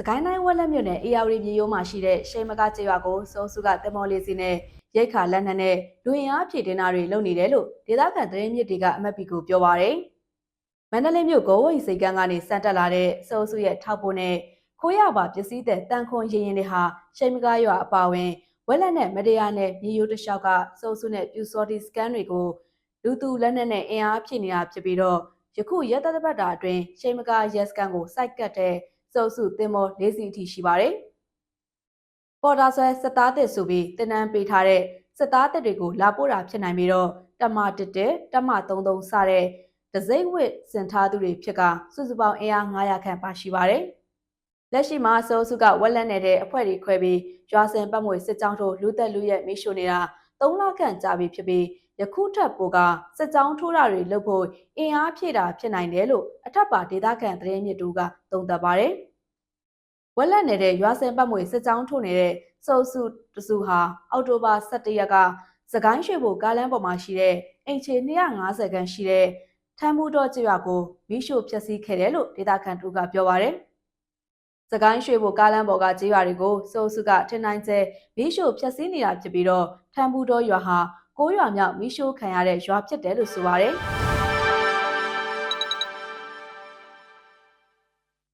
စကိုင်းတိုင်းဝက်လက်မြို့နယ်အေယာဝတီမြေရိုးမှာရှိတဲ့ရှိမကကျေးရွာကိုစုံစုကတင်မော်လေးစီနဲ့ရိတ်ခါလက်နက်နဲ့လူရင်အားဖြည့်တင်တာတွေလုပ်နေတယ်လို့ဒေသခံသတင်းမြစ်တွေကအမတ်ပီကိုပြောပါရယ်မန္တလေးမြို့ကိုဝိတ်စိတ်ကန်းကနေစံတက်လာတဲ့စုံစုရဲ့ထောက်ပို့နဲ့ခိုးရပါပစ္စည်းတဲ့တန်ခွန်ရင်ရင်တွေဟာရှိမကရွာအပါဝင်ဝက်လက်နဲ့မတရားနဲ့မြေရိုးတစ်လျှောက်ကစုံစုနဲ့ပြူစော်ဒီစကန်တွေကိုလူသူလက်နက်နဲ့အင်အားဖြည့်နေတာဖြစ်ပြီးတော့ယခုရက်သက်ပတ်တာအတွင်းရှိမကရက်စကန်ကိုစိုက်ကတ်တဲ့ စုပ်စုတင်မော၄စီအထိရှိပါတယ်။ပေါ်တာဆွဲစစ်သားတစ်ဆိုပြီးတင်နန်းပေးထားတဲ့စစ်သားတစ်တွေကိုလာပို့တာဖြစ်နိုင်ပြီးတော့တမတစ်တက်တမ33စတဲ့ဒစိမ့်ဝစ်စင်ထားသူတွေဖြစ်ကစုစုပေါင်းအင်အား900ခန့်ပါရှိပါတယ်။လက်ရှိမှာစုပ်စုကဝက်လက်နယ်တဲ့အဖွဲ့တွေခွဲပြီးရွာစင်ပတ်မွေစစ်ကြောင်းတို့လူသက်လူရဲ့မိရှို့နေတာ3လခန့်ကြာပြီဖြစ်ပြီးယခုထပ်ပိုကစစ်ကြောင်းထိုးတာတွေလုပ်ဖို့အင်အားဖြည့်တာဖြစ်နိုင်တယ်လို့အထက်ပါဒေသခံသတင်းမြစ်တူကသုံးသပ်ပါတယ်။ ဝက်လက်နယ်တဲ့ရွာစင်ပတ်မွေစစ်ကြောင်းထိုးနေတဲ့စုပ်စုတစုဟာအောက်တိုဘာ17ရက်ကစကိုင်းရွှေဘိုကားလမ်းပေါ်မှာရှိတဲ့အိမ်ခြေ250ခန်းရှိတဲ့ထမ်းမှုတော်ကျွာကိုမိရှို့ဖျက်ဆီးခဲ့တယ်လို့ဒေသခံတူကပြောပါတယ်။စကိုင်းရွှေဘိုကားလမ်းပေါ်ကကျေးရွာတွေကိုစုပ်စုကထင်နိုင်ကျဲမိရှို့ဖျက်ဆီးနေတာဖြစ်ပြီးတော့ထမ်းမှုတော်ရွာဟာကိုးရွာမြောက်မိရှို့ခံရတဲ့ရွာဖြစ်တယ်လို့ဆိုပါတယ်။